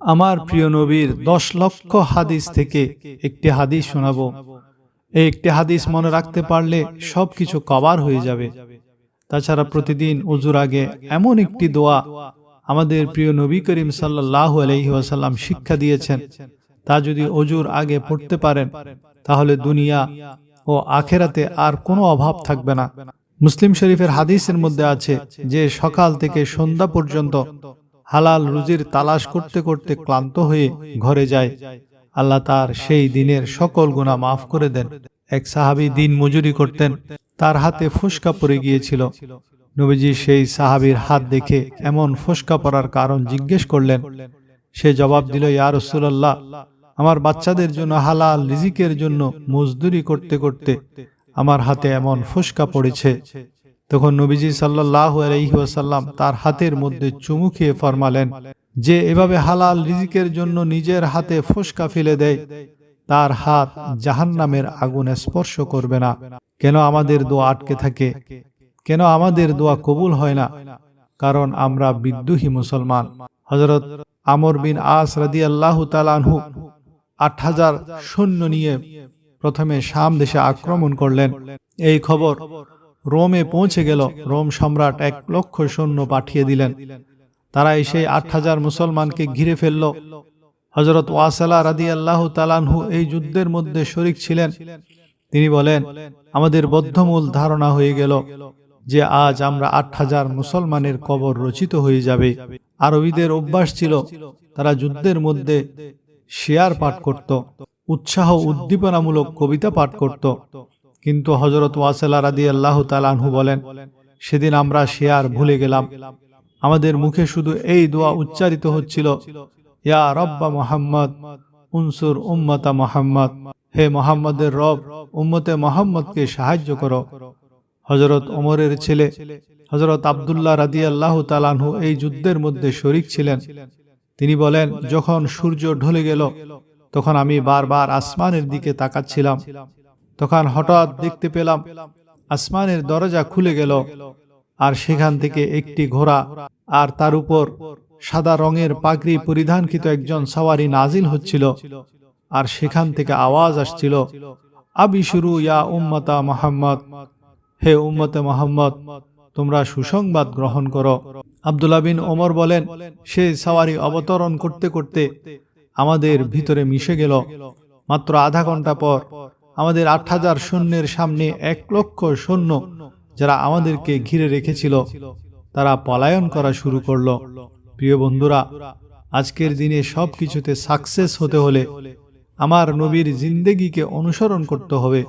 আমার প্রিয় নবীর দশ লক্ষ হাদিস থেকে একটি হাদিস শোনাবো। এই একটি হাদিস মনে রাখতে পারলে সব কিছু কভার হয়ে যাবে। তাছাড়া প্রতিদিন উজুর আগে এমন একটি দোয়া আমাদের প্রিয় নবী করিম সাল্লাহ আলহি ওয়াসাল্লাম শিক্ষা দিয়েছেন। তা যদি অজুর আগে পড়তে পারেন, তাহলে দুনিয়া ও আখেরাতে আর কোনো অভাব থাকবে না। মুসলিম শরীফের হাদিসের মধ্যে আছে যে সকাল থেকে সন্ধ্যা পর্যন্ত হালাল রুজির তালাশ করতে করতে ক্লান্ত হয়ে ঘরে যায়। আল্লাহ তার সেই দিনের সকল গুণা মাফ করে দেন। এক সাহাবি দিন মজুরি করতেন। তার হাতে ফুসকা পড়ে গিয়েছিল। নবীজি সেই সাহাবির হাত দেখে এমন ফুসকা পড়ার কারণ জিজ্ঞেস করলেন। সে জবাব দিল, ইয়া রসুল্লাহ আমার বাচ্চাদের জন্য হালাল রিজিকের জন্য মজদুরি করতে করতে আমার হাতে এমন ফুসকা পড়েছে। তখন নবীজি সাল্লাহ আলহিহাসাল্লাম তার হাতের মধ্যে চুমু খেয়ে ফরমালেন, যে এভাবে হালাল রিজিকের জন্য নিজের হাতে ফুসকা ফেলে দেয়, তার হাত জাহান্নামের আগুনে স্পর্শ করবে না। কেন আমাদের দোয়া আটকে থাকে? কেন আমাদের দোয়া কবুল হয় না? কারণ আমরা বিদ্রোহী মুসলমান। হজরত আমর বিন আস রাদি আল্লাহ তালানহু আট হাজার সৈন্য নিয়ে প্রথমে শাম দেশে আক্রমণ করলেন। এই খবর রোমে পৌঁছে গেল। রোম সম্রাট এক লক্ষ সৈন্য পাঠিয়ে দিলেন। তারা এসে আট হাজার মুসলমানকে ঘিরে ফেলল। হজরত ওয়াসালা রাদি আল্লাহ তালানহু এই যুদ্ধের মধ্যে শরিক ছিলেন। তিনি বলেন, আমাদের বদ্ধমূল ধারণা হয়ে গেল যে আজ আমরা আট হাজার মুসলমানের কবর রচিত হয়ে যাবে। আরবিদের অভ্যাস ছিল, তারা যুদ্ধের মধ্যে শেয়ার পাঠ করত, উৎসাহ উদ্দীপনামূলক কবিতা পাঠ করত। কিন্তু হজরত ওয়াসেলা রাদি আল্লাহ তালানহু বলেন, সেদিন আমরা শেয়ার ভুলে গেলাম। আমাদের মুখে শুধু এই দোয়া উচ্চারিত হচ্ছিল, ইয়া রব্বা মোহাম্মদ, উনসুর উম্মতা মোহাম্মদ, হে মোহাম্মদের রব, উম্মতে মোহাম্মদকে সাহায্য করো। হজরত ওমরের ছেলে হজরত আবদুল্লাহ রাদি আল্লাহ তালানহু এই যুদ্ধের মধ্যে শরিক ছিলেন। তিনি বলেন, যখন সূর্য ঢলে গেল, তখন আমি বারবার আসমানের দিকে তাকাচ্ছিলাম। তখন হঠাৎ দেখতে পেলাম আসমানের দরজা খুলে গেল, আর সেখান থেকে একটি ঘোড়া আর তার উপর সাদা রঙের পাগড়ি পরিধানকৃত একজন সাওয়ারি নাজিল হচ্ছিল, আর সেখান থেকে আওয়াজ আসছিল আবি শুরু ইয়া উম্মতা মোহাম্মদ, হে উম্মতে মোহাম্মদ, তোমরা সুসংবাদ গ্রহণ করো। আবদুল্লা বিন ওমর বলেন, সে সাওয়ারি অবতরণ করতে করতে আমাদের ভিতরে মিশে গেল। মাত্র আধা ঘণ্টা পর আমাদের আট হাজার সৈন্যের সামনে এক লক্ষ সৈন্য যারা আমাদেরকে ঘিরে রেখেছিল, তারা পলায়ন করা শুরু করল। প্রিয় বন্ধুরা, আজকের দিনে সব কিছুতে সাকসেস হতে হলে আমার নবীর জিন্দেগিকে অনুসরণ করতে হবে।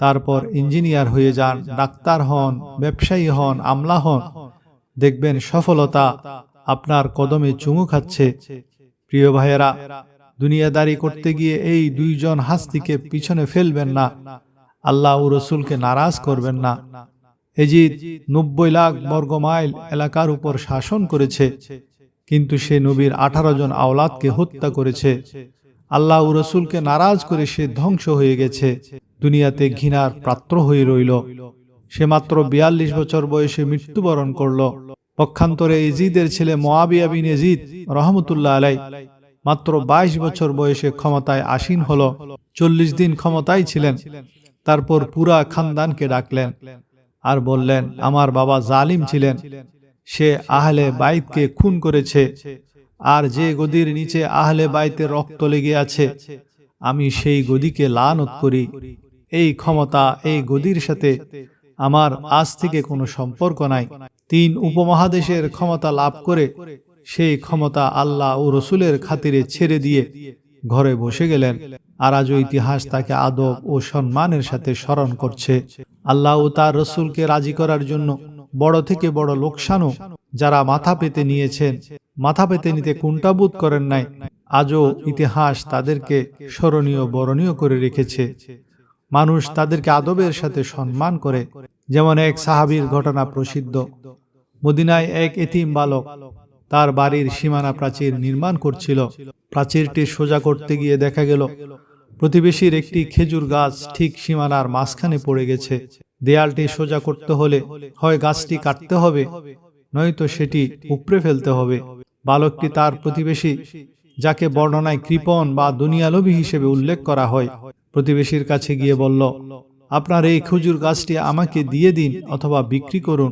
তারপর ইঞ্জিনিয়ার হয়ে যান, ডাক্তার হন, ব্যবসায়ী হন, আমলা হন। দেখবেন সফলতা আপনার কদমে চুমু খাচ্ছে। প্রিয় ভাইয়েরা দুনিয়াদারি করতে গিয়ে এই দুইজন হাস্তিকে পিছনে ফেলবেন না। আল্লাহ ও রসুলকে নারাজ করবেন না। এজিদ নব্বই লাখ বর্গ মাইল এলাকার উপর শাসন করেছে, কিন্তু সে নবীর আঠারো জন আওলাদকে হত্যা করেছে। আল্লাহ ও রসুলকে নারাজ করে সে ধ্বংস হয়ে গেছে। দুনিয়াতে ঘৃণার পাত্র হয়ে রইল। সে মাত্র বিয়াল্লিশ বছর বয়সে মৃত্যুবরণ করল। পক্ষান্তরে এজিদের ছেলে মোয়াবিয়া বিন এজিদ রহমতুল্লাহ আলাই মাত্র ২২ বছর বয়সে ক্ষমতায় আসীন হল। চল্লিশ দিন ক্ষমতায় ছিলেন। তারপর পুরা খানদানকে ডাকলেন আর বললেন, আমার বাবা জালিম ছিলেন। সে আহলে বাইতকে খুন করেছে। আর যে গদির নিচে আহলে বাইতে রক্ত লেগে আছে, আমি সেই গদিকে লানত করি। এই ক্ষমতা, এই গদির সাথে আমার আজ থেকে কোনো সম্পর্ক নাই। তিন উপমহাদেশের ক্ষমতা লাভ করে সেই ক্ষমতা আল্লাহ ও রসুলের খাতিরে ছেড়ে দিয়ে ঘরে বসে গেলেন আর আজও ইতিহাস তাকে আদব ও সম্মানের সাথে স্মরণ করছে। আল্লাহ ও তার রসুলকে রাজি করার জন্য বড় থেকে বড় লোকসানও যারা মাথা পেতে নিয়েছেন, মাথা পেতে নিতে কুণ্ঠাবোধ করেন নাই, আজও ইতিহাস তাদেরকে স্মরণীয়, বরণীয় করে রেখেছে। মানুষ তাদেরকে আদবের সাথে সম্মান করে। যেমন এক সাহাবির ঘটনা প্রসিদ্ধ। মদিনায় এক এতিম বালক তার বাড়ির সীমানা প্রাচীর নির্মাণ করছিল। প্রাচীরটি সোজা করতে গিয়ে দেখা গেল, প্রতিবেশীর একটি খেজুর গাছ ঠিক সীমানার মাঝখানে পড়ে গেছে। দেয়ালটি সোজা করতে হলে হয় গাছটি কাটতে হবে, নয়তো সেটি উপড়ে ফেলতে হবে। বালকটি তার প্রতিবেশী, যাকে বর্ণনায় কৃপণ বা দুনিয়ালোভী হিসেবে উল্লেখ করা হয়। প্রতিবেশীর কাছে গিয়ে বলল, আপনার এই খেজুর গাছটি আমাকে দিয়ে দিন অথবা বিক্রি করুন।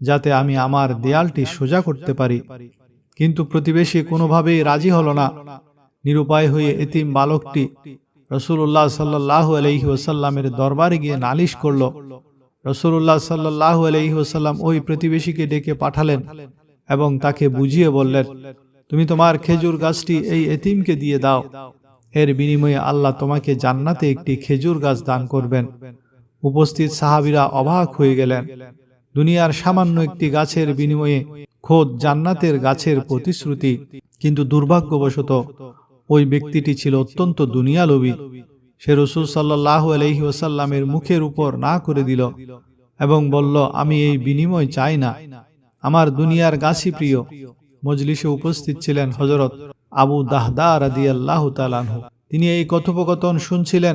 যাতে আমি আমার দেয়ালটি সোজা করতে পারি। কিন্তু প্রতিবেশী কোনোভাবেই রাজি হল না। নিরুপায় হয়ে এতিম বালকটি রসুল্লাহ সাল্লাহ আলহি ওসাল্লামের দরবারে গিয়ে নালিশ করল। রসুল্লাহ সাল্লাহ আলহি ওসাল্লাম ওই প্রতিবেশীকে ডেকে পাঠালেন এবং তাকে বুঝিয়ে বললেন, তুমি তোমার খেজুর গাছটি এই এতিমকে দিয়ে দাও। এর বিনিময়ে আল্লাহ তোমাকে জান্নাতে একটি খেজুর গাছ দান করবেন। উপস্থিত সাহাবিরা অবাক হয়ে গেলেন। দুনিয়ার সামান্য একটি গাছের বিনিময়ে খোদ জান্নাতের গাছের প্রতিশ্রুতি, কিন্তু দুর্ভাগ্যবশত ওই ব্যক্তিটি ছিল অত্যন্ত দুনিয়ালোভী। সে রসুল সাল্লাহ আলহি ওসাল্লামের মুখের উপর না করে দিল এবং বলল, আমি এই বিনিময় চাই না। আমার দুনিয়ার গাছই প্রিয়। মজলিসে উপস্থিত ছিলেন হজরত আবু দাহদা রাদি আল্লাহ তালানহু তিনি এই কথোপকথন শুনছিলেন।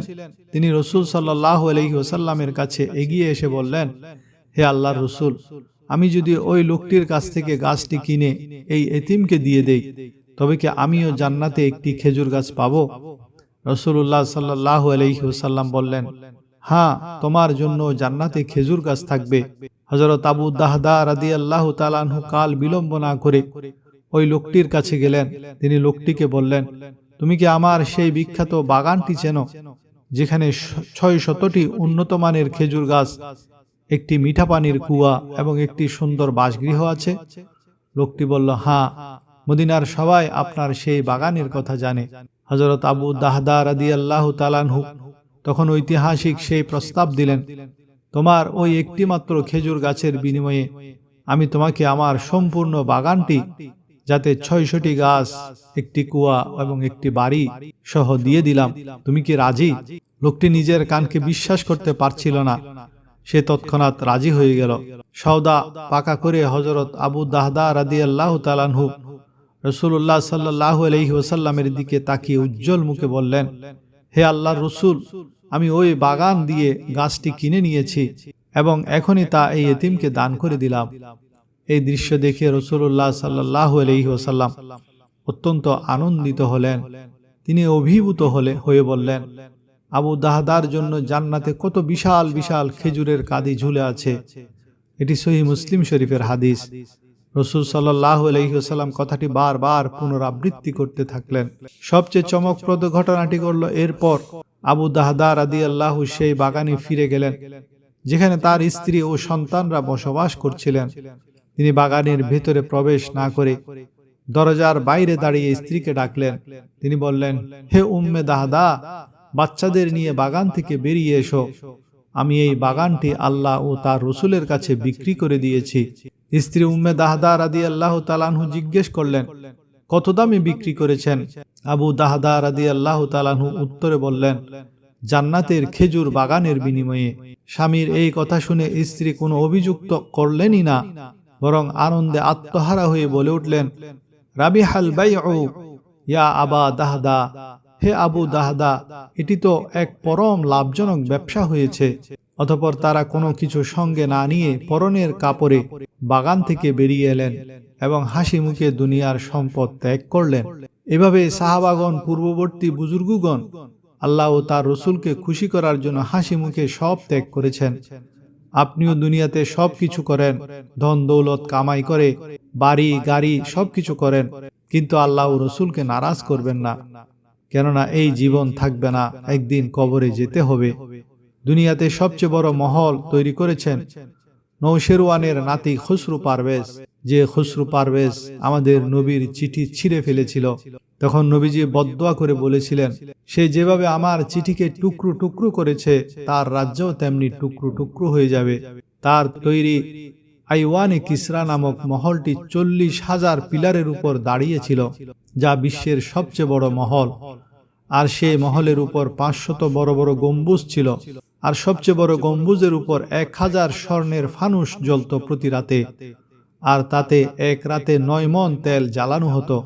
তিনি রসুল সাল্লাহ আলহি ওসাল্লামের কাছে এগিয়ে এসে বললেন হে আল্লাহ রসুল, আমি যদি ওই লোকটির কাছ থেকে গাছটি কিনে এই এতিমকে দিয়ে দেই, তবে কি আমিও জান্নাতে একটি খেজুর গাছ পাব? রসুল্লাহ সাল্লাহ আলহিহসাল্লাম বললেন হ্যাঁ তোমার জন্য জান্নাতে খেজুর গাছ থাকবে। হজরত আবু দাহদা রাদি আল্লাহ তালানহু কাল বিলম্ব না করে ওই লোকটির কাছে গেলেন। তিনি লোকটিকে বললেন, তুমি কি আমার সেই বিখ্যাত বাগানটি চেনো, যেখানে ছয় শতটি উন্নত মানের খেজুর গাছ একটি মিঠা পানির কুয়া এবং একটি সুন্দর বাসগৃহ আছে। লোকটি বলল হ্যাঁ মদিনার সবাই আপনার সেই বাগানের কথা জানে। হজরত আবু দাহদা রাদি আল্লাহ তালানহু তখন ঐতিহাসিক সেই প্রস্তাব দিলেন, তোমার ওই একটি মাত্র খেজুর গাছের বিনিময়ে আমি তোমাকে আমার সম্পূর্ণ বাগানটি যাতে ছয়শটি গাছ, একটি কুয়া এবং একটি বাড়ি সহ দিয়ে দিলাম। তুমি কি রাজি? লোকটি নিজের কানকে বিশ্বাস করতে পারছিল না। সে তৎক্ষণাৎ রাজি হয়ে গেল। সৌদা পাকা করে হজরত আবু দাহদা রাদি আল্লাহ তালানহু রসুল্লাহ সাল্লাহ আলহি ওসাল্লামের দিকে তাকিয়ে উজ্জ্বল মুখে বললেন, হে আল্লাহ রসুল, আমি ওই বাগান দিয়ে গাছটি কিনে নিয়েছি এবং এখনই তা এই এতিমকে দান করে দিলাম। এই দৃশ্য দেখে রসুল্লাহ সাল্লাহ আলহি ওসাল্লাম অত্যন্ত আনন্দিত হলেন। তিনি অভিভূত হলে হয়ে বললেন আবু দাহদার জন্য জান্নাতে কত বিশাল বিশাল খেজুরের কাদি ঝুলে আছে। এটি সহি মুসলিম শরীফের হাদিস। রসুল সাল্লাহ আলহিহাল্লাম কথাটি বারবার পুনরাবৃত্তি করতে থাকলেন। সবচেয়ে চমকপ্রদ ঘটনাটি করল এরপর আবু দাহদার আদি আল্লাহ সেই বাগানে ফিরে গেলেন, যেখানে তার স্ত্রী ও সন্তানরা বসবাস করছিলেন। তিনি বাগানের ভেতরে প্রবেশ না করে দরজার বাইরে দাঁড়িয়ে স্ত্রীকে ডাকলেন। তিনি বললেন, হে উম্মে দাহদা বাচ্চাদের নিয়ে বাগান থেকে বেরিয়ে এসো। আমি এই বাগানটি আল্লাহ ও তার রসুলের কাছে বিক্রি করে দিয়েছি। স্ত্রী উম্মে দাহদা রাদি আল্লাহ তালানহু জিজ্ঞেস করলেন, কত দামে বিক্রি করেছেন? আবু দাহদা রাদি আল্লাহ তালানহু উত্তরে বললেন, জান্নাতের খেজুর বাগানের বিনিময়ে। স্বামীর এই কথা শুনে স্ত্রী কোনো অভিযুক্ত করলেনই না, বরং আনন্দে আত্মহারা হয়ে বলে উঠলেন রাবি হাল বাই ইয়া আবা দাহদা। হে আবু দাহদা, এটি তো এক পরম লাভজনক ব্যবসা হয়েছে। অতপর তারা কোনো কিছু সঙ্গে না নিয়ে পরনের কাপড়ে বাগান থেকে বেরিয়ে এলেন এবং হাসি মুখে দুনিয়ার সম্পদ ত্যাগ করলেন। এভাবে সাহাবাগন পূর্ববর্তী বুজুর্গগণ আল্লাহ ও তার রসুলকে খুশি করার জন্য হাসি মুখে সব ত্যাগ করেছেন। আপনিও দুনিয়াতে সব কিছু করেন, ধন, দৌলত, কামাই করে, বাড়ি, গাড়ি সব কিছু করেন, কিন্তু আল্লাহ ও রসুলকে নারাজ করবেন না। কেননা এই জীবন থাকবে না একদিন কবরে যেতে হবে। দুনিয়াতে সবচেয়ে বড় মহল তৈরি করেছেন নৌশেরওয়ানের নাতি খুসরু পারভেজ। যে খুসরু পারভেজ আমাদের নবীর চিঠি ছিঁড়ে ফেলেছিল। তখন নবীজি বদোয়া করে বলেছিলেন সে যেভাবে আমার চিঠিকে টুকরো টুকরো করেছে তার রাজ্যও তেমনি টুকরো টুকরো হয়ে যাবে। তার তৈরি আইওয়ানে কিসরা নামক মহলটি চল্লিশ হাজার পিলারের উপর দাঁড়িয়েছিল, যা বিশ্বের সবচেয়ে বড় মহল। আর সে মহলের উপর পাঁচশত বড় বড় গম্বুজ ছিল, আর সবচেয়ে বড় গম্বুজের উপর এক হাজার স্বর্ণের ফানুস জ্বলত প্রতি রাতে, আর তাতে এক রাতে নয় মন তেল জ্বালানো হতো।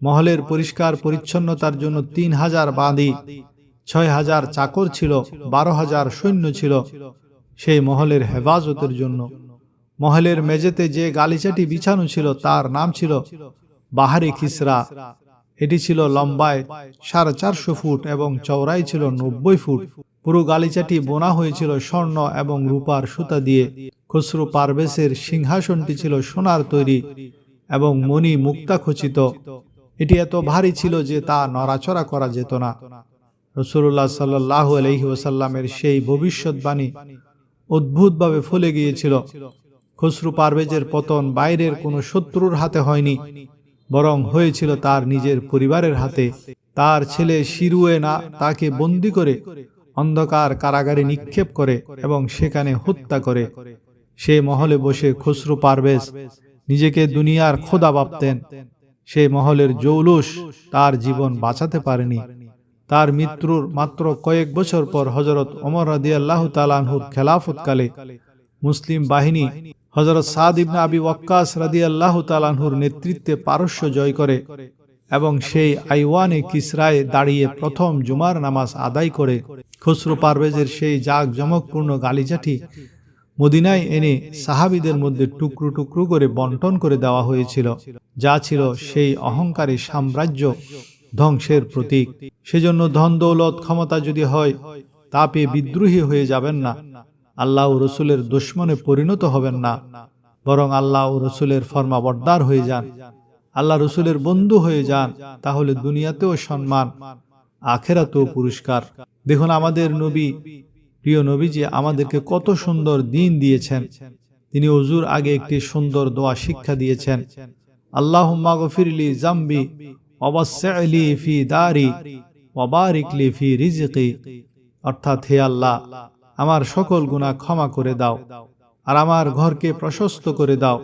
মহলের পরিষ্কার পরিচ্ছন্নতার জন্য তিন হাজার বাঁধি, ছয় হাজার চাকর ছিল, বারো হাজার সৈন্য ছিল, সেই মহলের হেফাজতের জন্য। মহলের মেঝেতে যে গালিচাটি বিছানো ছিল, তার নাম ছিল বাহারি খিসরা। এটি ছিল লম্বায় সাড়ে চারশো ফুট এবং চওড়াই ছিল নব্বই ফুট। পুরো গালিচাটি বোনা হয়েছিল স্বর্ণ এবং রূপার সুতা দিয়ে। খসরু পারভেসের সিংহাসনটি ছিল সোনার তৈরি এবং মণি মুক্তা খচিত। এটি এত ভারী ছিল যে তা নড়াচড়া করা যেত না। রসুল্লাহ সাল্লাহ আলহি ওসাল্লামের সেই ভবিষ্যৎবাণী অদ্ভুতভাবে ফলে গিয়েছিল। খসরু পারভেজের পতন বাইরের কোনো শত্রুর হাতে হয়নি, বরং হয়েছিল তার নিজের পরিবারের হাতে। তার ছেলে শিরুয়ে না, তাকে বন্দি করে অন্ধকার কারাগারে নিক্ষেপ করে এবং সেখানে হত্যা করে। সে মহলে বসে খসরু পারভেজ নিজেকে দুনিয়ার খোদা ভাবতেন। সেই মহলের জৌলুস তার জীবন বাঁচাতে পারেনি। তার মৃত্যুর মাত্র কয়েক বছর পর হজরত ওমর রাদিয়াল্লাহু তালানহুর খেলাফতকালে মুসলিম বাহিনী হজরত সাদ ইবনে আবি ওয়াক্কাস রাদিয়াল্লাহু তালানহুর নেতৃত্বে পারস্য জয় করে এবং সেই আইওয়ানে কিসরায় দাঁড়িয়ে প্রথম জুমার নামাজ আদায় করে। খসরু পারভেজের সেই জাগ জমকপূর্ণ গালিচাটি মদিনায় এনে সাহাবিদের মধ্যে টুকরো টুকরো করে বন্টন করে দেওয়া হয়েছিল, যা ছিল সেই অহংকারী সাম্রাজ্য ধ্বংসের প্রতীক। সেজন্য ধন দৌলত ক্ষমতা যদি হয় তা পেয়ে বিদ্রোহী হয়ে যাবেন না। আল্লাহ ও রসুলের দুশ্মনে পরিণত হবেন না, বরং আল্লাহ ও রসুলের ফর্মাবর্দার হয়ে যান। আল্লাহ রসুলের বন্ধু হয়ে যান, তাহলে দুনিয়াতেও সম্মান, আখেরাতেও পুরস্কার। দেখুন, আমাদের নবী, প্রিয় নবীজি আমাদেরকে কত সুন্দর দিন দিয়েছেন। তিনি অজুর আগে একটি সুন্দর দোয়া শিক্ষা দিয়েছেন। আল্লাহ মাগফিরলি জাম্বি অবশ্যলি ফি দারি অবারিকলি ফি রিজিকি। অর্থাৎ হে আল্লাহ আমার সকল গুণা ক্ষমা করে দাও আর আমার ঘরকে প্রশস্ত করে দাও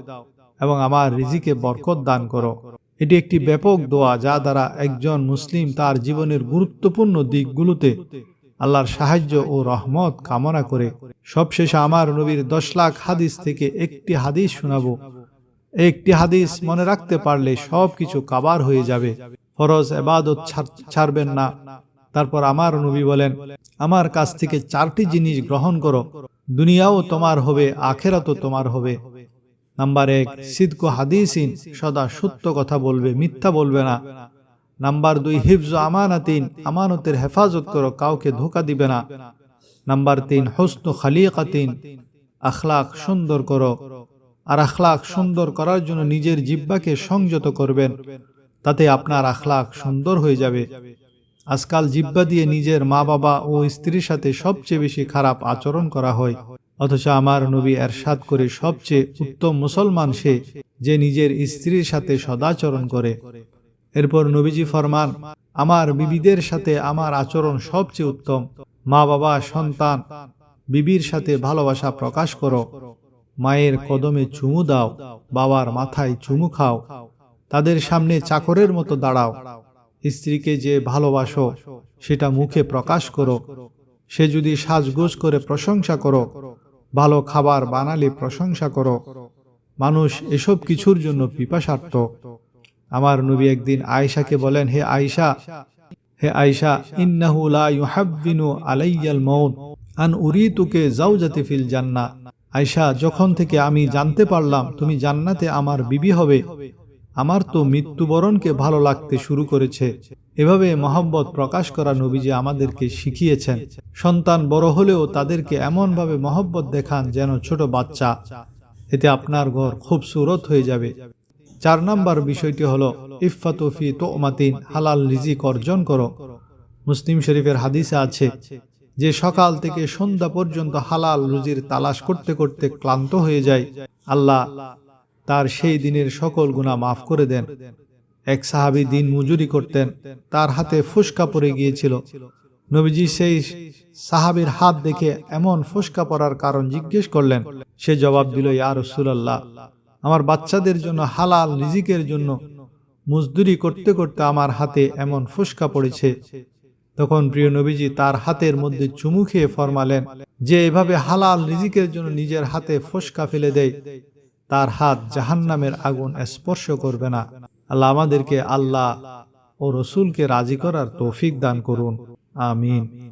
এবং আমার রিজিকে বরকত দান করো। এটি একটি ব্যাপক দোয়া যা দ্বারা একজন মুসলিম তার জীবনের গুরুত্বপূর্ণ দিকগুলোতে আল্লাহর সাহায্য ও রহমত কামনা করে। সবশেষে আমার নবীর দশ লাখ হাদিস থেকে একটি হাদিস শোনাবো। একটি হাদিস মনে রাখতে পারলে সব কিছু কাবার হয়ে যাবে। ফরজ এবাদত ছাড়বেন না। তারপর আমার নবী বলেন, আমার কাছ থেকে চারটি জিনিস গ্রহণ করো। দুনিয়াও তোমার হবে, আখেরাতও তোমার হবে। নাম্বার এক, সিদ্ক হাদিসিন সদা সত্য কথা বলবে, মিথ্যা বলবে না। নাম্বার দুই, হিফজ আমানাতিন, আমানতের হেফাজত করো, কাউকে ধোকা দিবে না। নাম্বার তিন হস্ত খালিকাতিন, আখলাক সুন্দর করো। আর আখলাক সুন্দর করার জন্য নিজের জিব্বাকে সংযত করবেন, তাতে আপনার আখলাক সুন্দর হয়ে যাবে। আজকাল জিব্বা দিয়ে নিজের মা বাবা ও স্ত্রীর সাথে সবচেয়ে বেশি খারাপ আচরণ করা হয়। অথচ আমার নবী এরশাদ করে সবচেয়ে উত্তম মুসলমান সে, যে নিজের স্ত্রীর সাথে সদাচরণ করে। এরপর নবীজি ফরমান, আমার বিবিদের সাথে আমার আচরণ সবচেয়ে উত্তম। মা বাবা সন্তান, বিবির সাথে ভালোবাসা প্রকাশ করো। মায়ের কদমে চুমু দাও, বাবার মাথায় চুমু খাও। তাদের সামনে চাকরের মতো দাঁড়াও। স্ত্রীকে যে ভালোবাসো, সেটা মুখে প্রকাশ করো। সে যদি সাজগোজ করে প্রশংসা করো, ভালো খাবার বানালে প্রশংসা করো। মানুষ এসব কিছুর জন্য পিপাসার্থ। আমার নবী একদিন আয়েশাকে বলেন, হে আয়েশা হে আয়েশা, ইন্নাহু লা ইউহাব্বিনু আলাইয়াল মাউত আন উরিতুকে জাওজাতি ফিল জান্নাহ। আয়েশা, যখন থেকে আমি জানতে পারলাম তুমি জান্নাতে আমার বিবি হবে আমার তো মৃত্যুবরণকে ভালো লাগতে শুরু করেছে। এভাবে মহব্বত প্রকাশ করা নবীজি আমাদেরকে শিখিয়েছেন। সন্তান বড় হলেও তাদেরকে এমনভাবে মহব্বত দেখান যেন ছোট বাচ্চা। এতে আপনার ঘর খুব সুরত হয়ে যাবে। চার নাম্বার বিষয়টি হলো ইফাতফি তোমাতিন, হালাল রিজিক অর্জন করো। মুসলিম শরীফের হাদিসে আছে, যে সকাল থেকে সন্ধ্যা পর্যন্ত হালাল রুজির তালাশ করতে করতে ক্লান্ত হয়ে যায়। আল্লাহ তার সেই দিনের সকল গুণা মাফ করে দেন। এক সাহাবি দিন মজুরি করতেন, তার হাতে ফুসকা পড়ে গিয়েছিল। নবীজি সেই সাহাবির হাত দেখে এমন ফুসকা পড়ার কারণ জিজ্ঞেস করলেন, সে জবাব দিল, ইয়া রসুলাল্লাহ, আমার বাচ্চাদের জন্য হালাল রিজিকের জন্য মজদুরি করতে করতে আমার হাতে এমন ফুসকা পড়েছে। তখন প্রিয় নবীজি তার হাতের মধ্যে চুমু খেয়ে ফরমালেন, যে এভাবে হালাল রিজিকের জন্য নিজের হাতে ফুসকা ফেলে দেয় তার হাত জাহান্নামের আগুন স্পর্শ করবে না। আল্লাহ আমাদেরকে আল্লাহ ও রসুলকে রাজি করার তৌফিক দান করুন। আমিন।